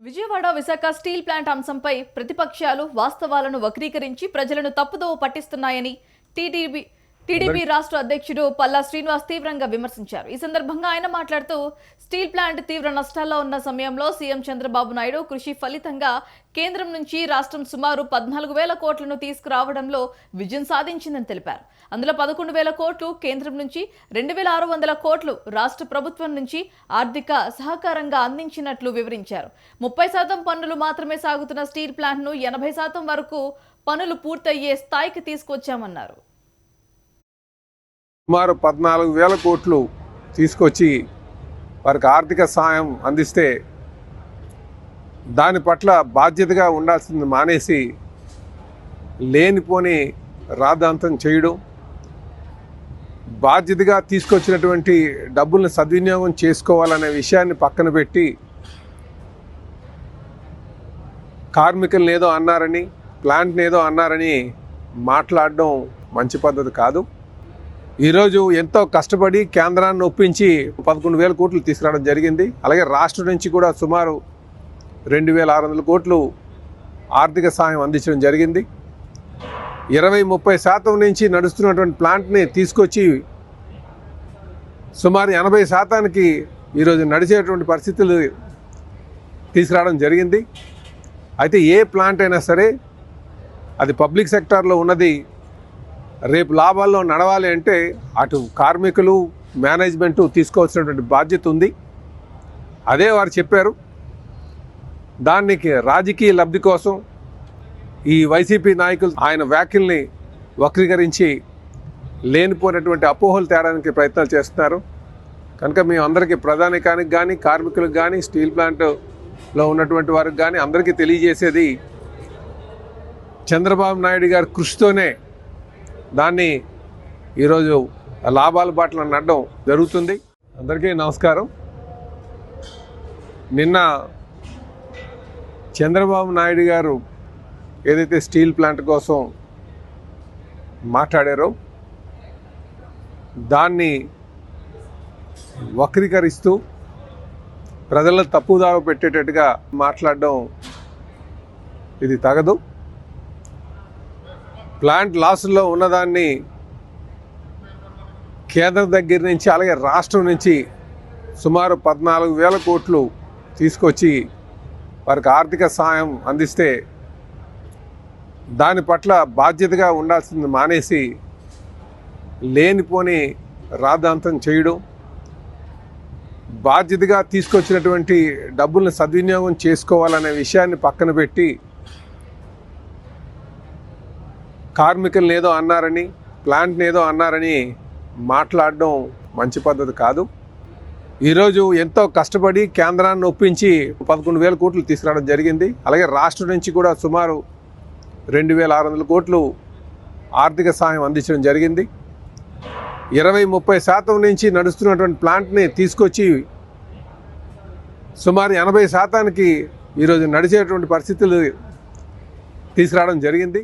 Vijayawada Visakha steel plant అంశంపై ప్రతిపక్షాలు వాస్తవాలను వక్రీకరించి ప్రజలను తప్పుదోవ పట్టిస్తున్నాయని టీడీపీ టీడీపీ రాష్ట్ర అధ్యక్షుడు పల్లా శ్రీనివాస్ తీవ్రంగా విమర్శించారు. ఈ సందర్భంగా ఆయన మాట్లాడుతూ స్టీల్ ప్లాంట్ తీవ్ర నష్టాల్లో ఉన్న సమయంలో సీఎం చంద్రబాబు నాయుడు కృషి ఫలితంగా కేంద్రం నుంచి రాష్ట్రం సుమారు పద్నాలుగు వేల కోట్లను తీసుకురావడంలో విజయం సాధించిందని తెలిపారు. అందులో పదకొండు వేల కోట్లు కేంద్రం నుంచి రెండు వేల ఆరు వందల కోట్లు రాష్ట్ర ప్రభుత్వం నుంచి ఆర్థిక సహకారంగా అందించినట్లు వివరించారు. ముప్పై శాతం పన్నులు మాత్రమే సాగుతున్న స్టీల్ ప్లాంట్ను ఎనభై శాతం వరకు పనులు పూర్తయ్యే స్థాయికి తీసుకొచ్చామన్నారు. సుమారు పద్నాలుగు వేల కోట్లు తీసుకొచ్చి వారికి ఆర్థిక సహాయం అందిస్తే దాని పట్ల బాధ్యతగా ఉండాల్సింది మానేసి లేనిపోని రాద్ధాంతం చేయడం బాధ్యతగా తీసుకొచ్చినటువంటి డబ్బుల్ని సద్వినియోగం చేసుకోవాలనే విషయాన్ని పక్కన పెట్టి కార్మికులను ఏదో అన్నారని ప్లాంట్ని ఏదో అన్నారని మాట్లాడడం మంచి పద్ధతి కాదు. ఈరోజు ఎంతో కష్టపడి కేంద్రాన్ని ఒప్పించి పదకొండు వేల కోట్లు తీసుకురావడం జరిగింది. అలాగే రాష్ట్రం నుంచి కూడా సుమారు రెండు వేల ఆరు వందల కోట్లు ఆర్థిక సహాయం అందించడం జరిగింది. ఇరవై ముప్పై శాతం నుంచి నడుస్తున్నటువంటి ప్లాంట్ని తీసుకొచ్చి సుమారు ఎనభై శాతానికి ఈరోజు నడిచేటువంటి పరిస్థితులు తీసుకురావడం జరిగింది. అయితే ఏ ప్లాంట్ అయినా సరే అది పబ్లిక్ సెక్టార్లో ఉన్నది. రేపు లాభాల్లో నడవాలి అంటే అటు కార్మికులు మేనేజ్మెంటు తీసుకోవాల్సినటువంటి బాధ్యత ఉంది. అదే వారు చెప్పారు. దానికి రాజకీయ లబ్ధి కోసం ఈ వైసీపీ నాయకులు ఆయన వ్యాఖ్యల్ని వక్రీకరించి లేనిపోయినటువంటి అపోహలు తేడానికి ప్రయత్నాలు చేస్తున్నారు. కనుక మేము అందరికీ ప్రధానికానికి కానీ కార్మికులకు కానీ స్టీల్ ప్లాంట్లో ఉన్నటువంటి వారికి కానీ అందరికీ తెలియజేసేది చంద్రబాబు నాయుడు గారి కృషితోనే దాన్ని ఈరోజు లాభాల బాటలు నడడం జరుగుతుంది. అందరికీ నమస్కారం. నిన్న చంద్రబాబు నాయుడు గారు ఏదైతే స్టీల్ ప్లాంట్ కోసం మాట్లాడారో దాన్ని వక్రీకరిస్తూ ప్రజలను తప్పుదారు పెట్టేటట్టుగా మాట్లాడడం ఇది తగదు. ప్లాంట్ లాసుల్లో ఉన్నదాన్ని కేంద్రం దగ్గర నుంచి అలాగే రాష్ట్రం నుంచి సుమారు పద్నాలుగు వేల కోట్లు తీసుకొచ్చి వారికి ఆర్థిక సహాయం అందిస్తే దాని పట్ల బాధ్యతగా ఉండాల్సింది మానేసి లేనిపోని రాద్ధాంతం చేయడం బాధ్యతగా తీసుకొచ్చినటువంటి డబ్బుల్ని సద్వినియోగం చేసుకోవాలనే విషయాన్ని పక్కన పెట్టి కార్మికులను ఏదో అన్నారని ప్లాంట్ని ఏదో అన్నారని మాట్లాడడం మంచి పద్ధతి కాదు. ఈరోజు ఎంతో కష్టపడి కేంద్రాన్ని ఒప్పించి పదకొండు వేల కోట్లు తీసుకురావడం జరిగింది. అలాగే రాష్ట్రం నుంచి కూడా సుమారు రెండు వేల ఆరు వందల కోట్లు ఆర్థిక సహాయం అందించడం జరిగింది. ఇరవై ముప్పై శాతం నుంచి నడుస్తున్నటువంటి ప్లాంట్ని తీసుకొచ్చి సుమారు ఎనభై శాతానికి ఈరోజు నడిచేటువంటి పరిస్థితులు తీసుకురావడం జరిగింది.